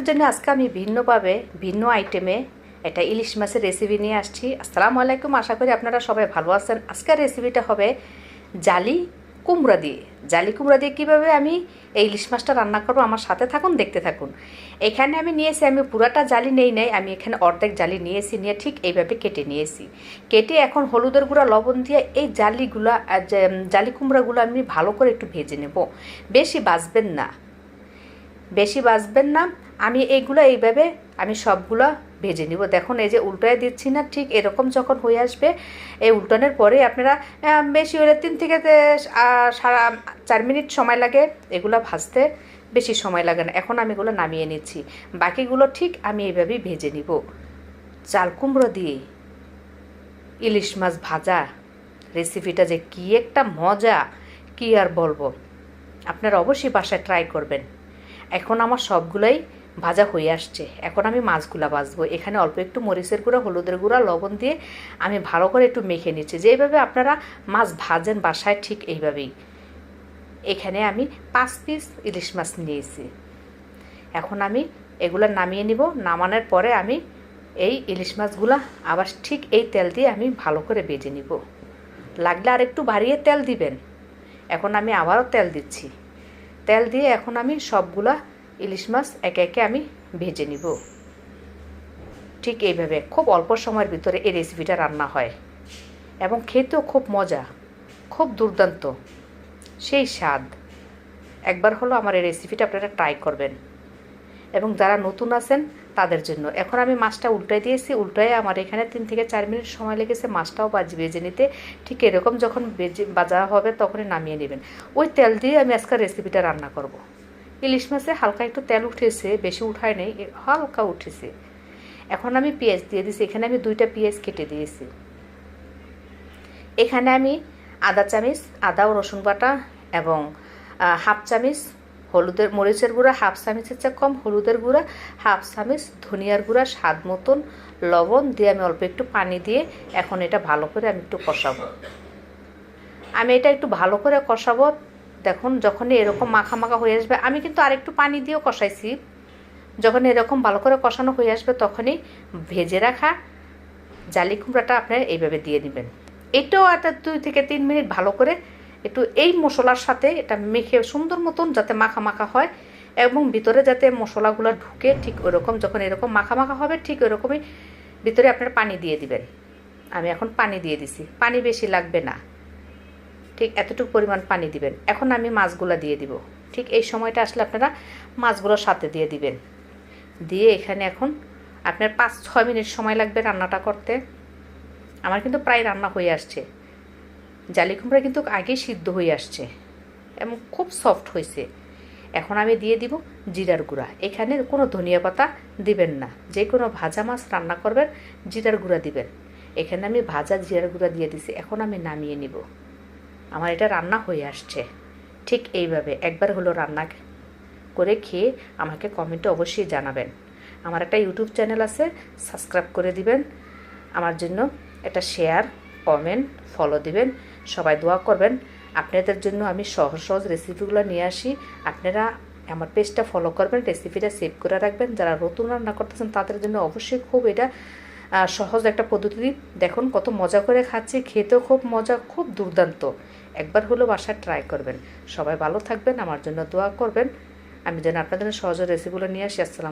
আপনাদের জন্য আজকে আমি ভিন্নভাবে ভিন্ন আইটেমে এটা ইলিশ মাছের রেসিপি নিয়ে আসছি। আসসালামু আলাইকুম, আশা করি আপনারা সবাই ভালো আছেন। আজকের রেসিপিটা হবে জালি কুমড়া দিয়ে। জালি কুমড়া দিয়ে কীভাবে আমি এই ইলিশ মাছটা রান্না করব আমার সাথে থাকুন, দেখতে থাকুন। এখানে আমি নিয়েছি, আমি পুরাটা জালি নেই নাই, আমি এখানে অর্ধেক জালি নিয়েছি, নিয়ে ঠিক এইভাবে কেটে নিয়েছি। কেটে এখন হলুদের গুঁড়া, লবণ দিয়ে এই জালিগুলা জালি কুমড়াগুলো আমি ভালো করে একটু ভেজে নেব। বেশি বাঁচবেন না। বেশি বাঁচবেন না। আমি এইগুলো এইভাবে, আমি সবগুলো ভেজে নিব। দেখুন, এই যে উল্টায় দিচ্ছি না, ঠিক এরকম যখন হয়ে আসবে, এই উল্টানোর পরে আপনারা বেশি হলে তিন থেকে সারা চার মিনিট সময় লাগে এগুলো ভাজতে, বেশি সময় লাগে না। এখন আমি এগুলো নামিয়ে নিচ্ছি। বাকিগুলো ঠিক আমি এইভাবেই ভেজে নিব। চাল কুমড়ো দিয়ে ইলিশ মাছ ভাজা রেসিপিটা যে কী একটা মজা, কি আর বলব? আপনারা অবশ্যই বাসায় ট্রাই করবেন। এখন আমার সবগুলোই ভাজা হয়ে আসছে। এখন আমি মাছগুলা ভাজবো। এখানে অল্প একটু মরিচের গুঁড়া, হলুদের গুঁড়া, লবণ দিয়ে আমি ভালো করে একটু মেখে নিচ্ছি। যেভাবে আপনারা মাছ ভাজেন বাসায় ঠিক এইভাবেই। এখানে আমি পাঁচ পিস ইলিশ মাছ নিয়েছি। এখন আমি এগুলো নামিয়ে নিব। নামানোর পরে আমি এই ইলিশ মাছগুলা আবার ঠিক এই তেল দিয়ে আমি ভালো করে বেজে নিব। লাগলে আর একটু বাড়িয়ে তেল দিবেন। এখন আমি আবারও তেল দিচ্ছি। তেল দিয়ে এখন আমি সবগুলা ইলিশ মাছ একে একে আমি ভেজে নিব। ঠিক এইভাবে খুব অল্প সময়ের ভিতরে এই রেসিপিটা রান্না হয় এবং খেতেও খুব মজা, খুব দুর্দান্ত, সেই স্বাদ। একবার হলো আমার এই রেসিপিটা আপনারা ট্রাই করবেন। এবং যারা নতুন আছেন, তাদের জন্য। এখন আমি মাছটা উল্টাই দিয়েছি, উল্টায় আমার এখানে তিন থেকে চার মিনিট সময় লেগেছে মাছটাও বাজি বেজে নিতে। ঠিক এরকম যখন বেজে বাজা হবে তখনই নামিয়ে নেবেন। ওই তেল দিয়ে আমি আজকের রেসিপিটা রান্না করব। ইলিশ মাছে হালকা একটু তেল উঠেছে, বেশি উঠায় নেই হালকা উঠেছে। এখন আমি পেঁয়াজ দিয়ে দিয়েছি এখানে আমি দুইটা পেঁয়াজ কেটে দিয়েছি। এখানে আমি আদা চামিচ, আদা ও রসুন বাটা এবং হাফ চামিচ হলুদের, মরিচের গুঁড়া, হাফ চামিচের চেয়ে কম হলুদের গুঁড়া, হাফ চামিচ ধনিয়ার গুঁড়া, স্বাদ মতন লবণ দিয়ে আমি অল্প একটু পানি দিয়ে এখন এটা ভালো করে আমি একটু কষাবো। আমি এটা একটু ভালো করে কষাবো দেখুন, যখনই এরকম মাখা মাখা হয়ে আসবে, আমি কিন্তু আরেকটু পানি দিয়েও কষাইছি। যখন এরকম ভালো করে কষানো হয়ে আসবে, তখনই ভেজে রাখা জালি কুমড়াটা আপনারা এইভাবে দিয়ে দিবেন। এটাও একটা দুই থেকে তিন মিনিট ভালো করে একটু এই মশলার সাথে এটা মেখে সুন্দর মতন যাতে মাখা মাখা হয় এবং ভিতরে যাতে মশলাগুলো ঢুকে ঠিক ওরকম, যখন এরকম মাখা মাখা হবে ঠিক ওরকমই ভিতরে আপনারা পানি দিয়ে দিবেন। আমি এখন পানি দিয়ে দিছি, পানি বেশি লাগবে না। ঠিক এতটুকু পরিমাণ পানি দিবেন। এখন আমি মাছগুলো দিয়ে দিব। ঠিক এই সময়টা আসলে আপনারা মাছগুলো সাথে দিয়ে দিবেন। দিয়ে এখানে এখন আপনার পাঁচ ছয় মিনিট সময় লাগবে রান্নাটা করতে। আমার কিন্তু প্রায় রান্না হয়ে আসছে। জালি কুমড়া কিন্তু আগেই সিদ্ধ হয়ে আসছে এবং খুব সফট হয়েছে। এখন আমি দিয়ে দিব জিরার গুঁড়া। এখানে কোনো ধনিয়া পাতা দিবেন না। যে কোনো ভাজা মাছ রান্না করবেন, জিরার গুঁড়া দিবেন। এখানে আমি ভাজা জিরার গুঁড়া দিয়ে দিছি। এখন আমি নামিয়ে নিব। আমার এটা রান্না হয়ে আসছে। ঠিক এইভাবে। একবার হলো রান্না করে খেয়ে আমাকে কমেন্টে অবশ্যই জানাবেন। আমার একটা ইউটিউব চ্যানেল আছে সাবস্ক্রাইব করে দিবেন। আমার জন্য একটা শেয়ার কমেন্ট ফলো দিবেন। সবাই দোয়া করবেন। আপনাদের জন্য আমি সহজ সহজ রেসিপিগুলো নিয়ে আসি। আপনারা আমার পেজটা ফলো করবেন রেসিপিটা সেভ করে রাখবেন। যারা নতুন রান্না করতেছেন, তাদের জন্য অবশ্যই খুব এটা সহজ একটা পদ্ধতি। দেখুন কত মজা করে খাচ্ছি। খেতেও খুব মজা, খুব দুর্দান্ত। একবার হলেও বাসায় ট্রাই করবেন। সবাই ভালো থাকবেন, আমার জন্য দোয়া করবেন। আমি যেন আপনাদের সহজ রেসিপিগুলো নিয়ে আসি। আসসালাম